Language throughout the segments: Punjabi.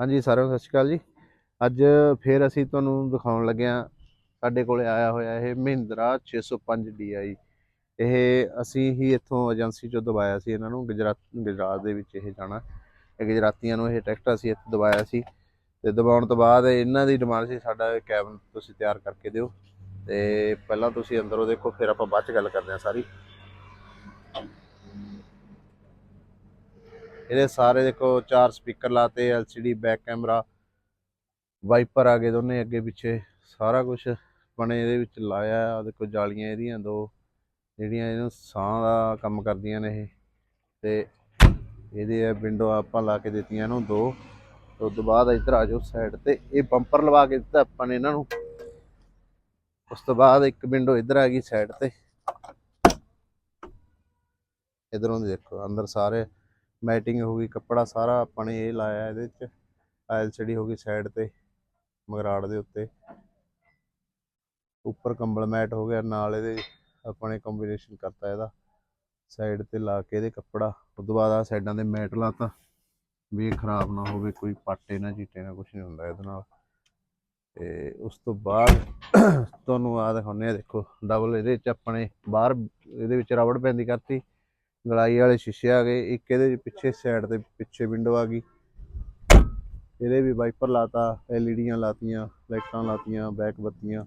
ਹਾਂਜੀ, ਸਾਰਿਆਂ ਨੂੰ ਸਤਿ ਸ਼੍ਰੀ ਅਕਾਲ ਜੀ। ਅੱਜ ਫੇਰ ਅਸੀਂ ਤੁਹਾਨੂੰ ਦਿਖਾਉਣ ਲੱਗੇ ਹਾਂ, ਸਾਡੇ ਕੋਲੇ ਆਇਆ ਹੋਇਆ ਇਹ ਮਹਿੰਦਰਾ 605 DI ਇਹ ਅਸੀਂ ਹੀ ਇੱਥੋਂ ਏਜੰਸੀ ਚੋਂ ਦਵਾਇਆ ਸੀ ਇਹਨਾਂ ਨੂੰ, ਗੁਜਰਾਤ ਗੁਜਰਾਤ ਦੇ ਵਿੱਚ ਇਹ ਜਾਣਾ। ਇਹ ਗੁਜਰਾਤੀਆਂ ਨੂੰ ਇਹ ਟਰੈਕਟਰ ਅਸੀਂ ਇੱਥੇ ਦਵਾਇਆ ਸੀ ਤੇ ਦਵਾਉਣ ਤੋਂ ਬਾਅਦ ਇਹਨਾਂ ਦੀ ਡਿਮਾਂਡ ਸੀ ਸਾਡਾ ਕੈਬਨ ਤੁਸੀਂ ਤਿਆਰ ਕਰਕੇ ਦਿਓ। ਤੇ ਪਹਿਲਾਂ ਤੁਸੀਂ ਅੰਦਰੋਂ ਦੇਖੋ, ਫਿਰ ਆਪਾਂ ਬਾਅਦ ਚ ਗੱਲ ਕਰਦੇ ਹਾਂ ਸਾਰੀ। ਇਹਦੇ ਸਾਰੇ ਦੇਖੋ ਚਾਰ ਸਪੀਕਰ ਲਾਤੇ LCD ਬੈਕ ਕੈਮਰਾ, ਵਾਈਪਰ ਆ ਗਏ ਦੋਨੇ ਅੱਗੇ ਪਿੱਛੇ, ਸਾਰਾ ਕੁਝ ਬਣੇ ਇਹਦੇ ਵਿੱਚ ਲਾਇਆ ਆ। ਦੇਖੋ ਜਾਲੀਆਂ ਇਹਦੀਆਂ ਦੋ, ਜਿਹੜੀਆਂ ਇਹਨੂੰ ਸਾਹ ਦਾ ਕੰਮ ਕਰਦੀਆਂ ਨੇ ਇਹ। ਤੇ ਇਹਦੇ ਆ ਵਿੰਡੋ ਆਪਾਂ ਲਾ ਕੇ ਦਿੱਤੀਆਂ ਇਹਨੂੰ ਦੋ। ਤੇ ਉਸ ਤੋਂ ਬਾਅਦ ਇੱਧਰ ਆ ਜਾਓ ਸਾਈਡ ਤੇ, ਇਹ ਬੰਪਰ ਲਵਾ ਕੇ ਦਿੱਤਾ ਆਪਾਂ ਨੇ ਇਹਨਾਂ ਨੂੰ। ਉਸ ਤੋਂ ਬਾਅਦ ਇੱਕ ਵਿੰਡੋ ਇੱਧਰ ਆ ਗਈ ਸਾਈਡ ਤੇ। ਇਧਰੋਂ ਦੇਖੋ, ਅੰਦਰ ਸਾਰੇ ਮੈਟਿੰਗ ਹੋ ਗਈ, ਕੱਪੜਾ ਸਾਰਾ ਆਪਾਂ ਨੇ ਇਹ ਲਾਇਆ ਇਹਦੇ ਵਿੱਚ ਐਲਸੀਡੀ ਹੋ ਗਈ ਸਾਈਡ ਤੇ, ਮਗਰਾੜ ਦੇ ਉੱਤੇ। ਉੱਪਰ ਕੰਬਲ ਮੈਟ ਹੋ ਗਿਆ, ਨਾਲ ਇਹਦੇ ਆਪਾਂ ਨੇ ਕੰਬੀਨੇਸ਼ਨ ਕਰਤਾ ਇਹਦਾ। ਸਾਈਡ ਤੇ ਲਾ ਕੇ ਇਹਦੇ ਕੱਪੜਾ ਉਸ ਤੋਂ ਬਾਅਦ ਆ ਸਾਈਡਾਂ ਦੇ ਮੈਟ ਲਾਤਾ, ਵੀ ਇਹ ਖਰਾਬ ਨਾ ਹੋਵੇ, ਕੋਈ ਪਾਟੇ ਨਾ ਚੀਟੇ ਨਾ ਕੁਝ ਨਹੀਂ ਹੁੰਦਾ ਇਹਦੇ ਨਾਲ। ਤੇ ਉਸ ਤੋਂ ਬਾਅਦ ਤੁਹਾਨੂੰ ਆ ਦਿਖਾਉਂਦੇ ਆ ਦੇਖੋ ਡਬਲ ਇਹਦੇ 'ਚ ਆਪਣੇ ਬਾਹਰ, ਇਹਦੇ ਵਿੱਚ ਰਬੜ ਪੈਂਦੀ ਕਰਤੀ ਗਲਾਈ ਵਾਲੇ ਸ਼ੀਸ਼ੇ ਆ ਗਏ, ਇੱਕ ਇਹਦੇ ਪਿੱਛੇ ਸਾਈਡ ਦੇ ਪਿੱਛੇ ਵਿੰਡੋ ਆ ਗਈ। ਇਹਦੇ ਵੀ ਵਾਈਪਰ ਲਾਤਾ ਐਲਈਡੀਆਂ ਲਾਤੀਆਂ, ਲਾਈਟਾਂ ਲਾਤੀਆਂ ਬੈਕ ਬੱਤੀਆਂ।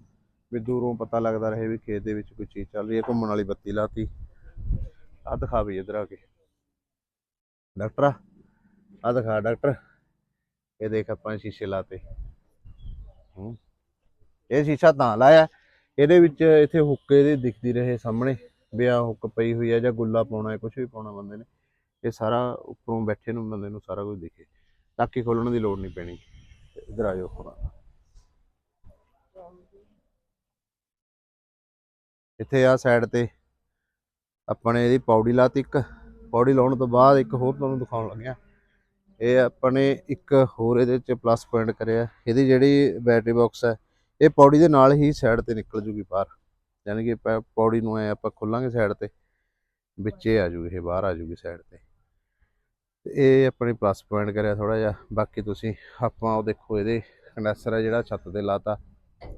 ਵੀ ਦੂਰੋਂ ਪਤਾ ਲੱਗਦਾ ਰਹੇ ਵੀ ਖੇਤ ਦੇ ਵਿੱਚ ਕੋਈ ਚੀਜ਼ ਚੱਲ ਰਹੀ ਹੈ, ਘੁੰਮਣ ਵਾਲੀ ਬੱਤੀ ਲਾਤੀ। ਆ ਦਿਖਾ ਵੀ ਇੱਧਰ ਆ ਕੇ। ਡਾਕਟਰ ਆ ਦਿਖਾ ਡਾਕਟਰ। ਇਹ ਦੇਖ ਆਪਾਂ ਸ਼ੀਸ਼ੇ ਲਾਤੇ। ਹੂੰ। ਇਹ ਸ਼ੀਸ਼ਾ ਤਾਂ ਲਾਇਆ। ਇਹਦੇ ਵਿੱਚ ਇੱਥੇ ਹੁੱਕੇ ਦੇ ਦਿਖਦੀ ਰਹੇ ਸਾਹਮਣੇ। ਵੀ ਆਹ ਹੁੱਕ ਪਈ ਹੋਈ ਹੈ ਜਾਂ ਗੁੱਲਾ ਪਾਉਣਾ ਹੈ ਕੁਝ ਵੀ ਪਾਉਣਾ ਬੰਦੇ ਨੇ, ਇਹ ਸਾਰਾ ਉੱਪਰੋਂ ਬੈਠੇ ਨੂੰ ਬੰਦੇ ਨੂੰ ਸਾਰਾ ਕੁਝ ਦਿਖੇ। ਟਾਕੀ ਖੋਲਣ ਦੀ ਲੋੜ ਨਹੀਂ ਪੈਣੀ। ਇੱਧਰ ਆ ਜਾਓ ਹੁਣ। ਇੱਥੇ ਆ ਸਾਈਡ ਤੇ ਆਪਾਂ ਨੇ ਇਹਦੀ ਪੌੜੀ ਲਾਤੀ ਇੱਕ। ਪੌੜੀ ਲਾਉਣ ਤੋਂ ਬਾਅਦ ਇੱਕ ਹੋਰ ਤੁਹਾਨੂੰ ਦਿਖਾਉਣ ਲੱਗਿਆ। ਇਹ ਆਪਾਂ ਨੇ ਇੱਕ ਹੋਰ ਇਹਦੇ ਵਿੱਚ ਪਲੱਸ ਪੁਆਇੰਟ ਕਰਿਆ। ਇਹਦੀ ਜਿਹੜੀ ਬੈਟਰੀ ਬਾਕਸ ਹੈ, ਇਹ ਪੌੜੀ ਦੇ ਨਾਲ ਹੀ ਸਾਈਡ ਤੇ ਨਿਕਲ ਜੂਗੀ ਬਾਹਰ। ਯਾਨੀ ਕਿ ਪੈ- ਪੌੜੀ ਨੂੰ ਐ ਆਪਾਂ ਖੋਲਾਂਗੇ ਸਾਈਡ ਤੇ, ਵਿੱਚੇ ਆ ਜੂ ਇਹ ਬਾਹਰ ਆ ਜੂਗੀ ਸਾਈਡ ਤੇ। ਤੇ ਇਹ ਆਪਣੇ ਪਲੱਸ ਪੁਆਇੰਟ ਕਰਿਆ ਥੋੜਾ ਜਿਹਾ। ਬਾਕੀ ਤੁਸੀਂ ਆਪਾਂ ਉਹ ਦੇਖੋ, ਇਹਦੇ ਕੰਡੈਂਸਰ ਹੈ ਜਿਹੜਾ ਛੱਤ ਤੇ ਲਾਤਾ।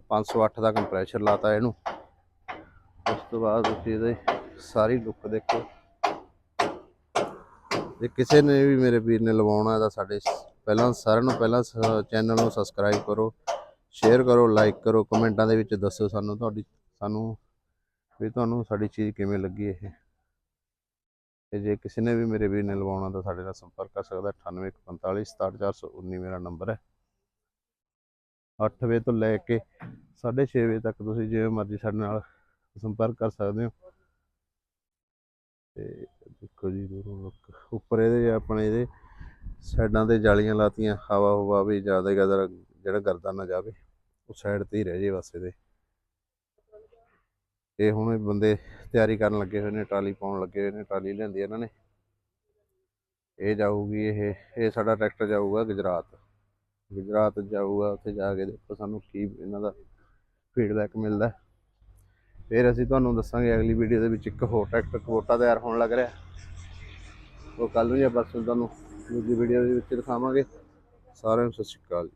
508 ਦਾ ਕੰਪਰੈਸ਼ਰ ਲਾਤਾ ਇਹਨੂੰ। ਉਸ ਤੋਂ ਬਾਅਦ ਤੁਸੀਂ ਇਹਦੇ ਸਾਰੀ ਲੁੱਕ ਦੇਖੋ। ਜੇ ਕਿਸੇ ਨੇ ਵੀ ਮੇਰੇ ਵੀਰ ਨੇ ਲਵਾਉਣਾ ਹੈ ਤਾਂ ਸਾਡੇ ਸ- ਪਹਿਲਾਂ ਸਾਰਿਆਂ ਨੂੰ ਪਹਿਲਾਂ ਚੈਨਲ ਨੂੰ ਸਬਸਕ੍ਰਾਈਬ ਕਰੋ। ਸ਼ੇਅਰ ਕਰੋ ਲਾਈਕ ਕਰੋ, ਕਮੈਂਟਾਂ ਦੇ ਵਿੱਚ ਦੱਸੋ ਸਾਨੂੰ ਤੁਹਾਡੀ ਸਾਨੂੰ ਵੀ ਤੁਹਾਨੂੰ ਸਾਡੀ ਚੀਜ਼ ਕਿਵੇਂ ਲੱਗੀ ਇਹ? ਤੇ ਜੇ ਕਿਸੇ ਨੇ ਵੀ ਮੇਰੇ ਵੀਰ ਨੇ ਲਵਾਉਣਾ ਤਾਂ ਸਾਡੇ ਨਾਲ ਸੰਪਰਕ ਕਰ ਸਕਦਾ। 9845 67419 ਮੇਰਾ ਨੰਬਰ ਹੈ। 8 ਵਜੇ ਤੋਂ ਲੈ ਕੇ 6:30 ਵਜੇ ਤੱਕ ਤੁਸੀਂ ਜਿਵੇਂ ਮਰਜ਼ੀ ਸਾਡੇ ਨਾਲ ਸੰਪਰਕ ਕਰ ਸਕਦੇ ਹੋ। ਤੇ ਦੇਖੋ ਜੀ, ਦੂਰੋਂ ਉੱਪਰ ਇਹਦੇ ਆਪਣੇ ਇਹਦੇ ਸਾਈਡਾਂ ਤੇ ਜਾਲੀਆਂ ਲਾਤੀਆਂ ਹਵਾ ਹਵਾ ਵੀ ਜ਼ਿਆਦਾ ਗਦਰ ਜਿਹੜਾ ਗਰਦਾ ਨਾ ਜਾਵੇ, ਉਹ ਸਾਈਡ ਤੇ ਹੀ ਰਹਿ ਜੇ ਬਸ ਇਹਦੇ। ਇਹ ਹੁਣ ਇਹ ਬੰਦੇ ਤਿਆਰੀ ਕਰਨ ਲੱਗੇ ਹੋਏ ਨੇ ਟਰਾਲੀ ਪਾਉਣ ਲੱਗੇ ਹੋਏ ਨੇ ਟਰਾਲੀ ਲਿਆਂਦੀ ਇਹਨਾਂ ਨੇ। ਇਹ ਜਾਊਗੀ, ਇਹ ਇਹ ਸਾਡਾ ਟਰੈਕਟਰ ਜਾਊਗਾ ਗੁਜਰਾਤ। ਗੁਜਰਾਤ ਜਾਊਗਾ, ਉੱਥੇ ਜਾ ਕੇ ਦੇਖੋ ਸਾਨੂੰ ਕੀ ਇਹਨਾਂ ਦਾ ਫੀਡਬੈਕ ਮਿਲਦਾ। ਫਿਰ ਅਸੀਂ ਤੁਹਾਨੂੰ ਦੱਸਾਂਗੇ ਅਗਲੀ ਵੀਡੀਓ ਦੇ ਵਿੱਚ ਇੱਕ ਹੋਰ ਟਰੈਕਟਰ ਕਵੋਟਾ ਤਿਆਰ ਹੋਣ ਲੱਗ ਰਿਹਾ। ਉਹ ਕੱਲ ਨੂੰ ਜਾਂ ਬਸ ਤੁਹਾਨੂੰ ਦੂਜੀ ਵੀਡੀਓ ਦੇ ਵਿੱਚ ਦਿਖਾਵਾਂਗੇ। ਸਾਰਿਆਂ ਨੂੰ ਸਤਿ ਸ਼੍ਰੀ ਅਕਾਲ ਜੀ।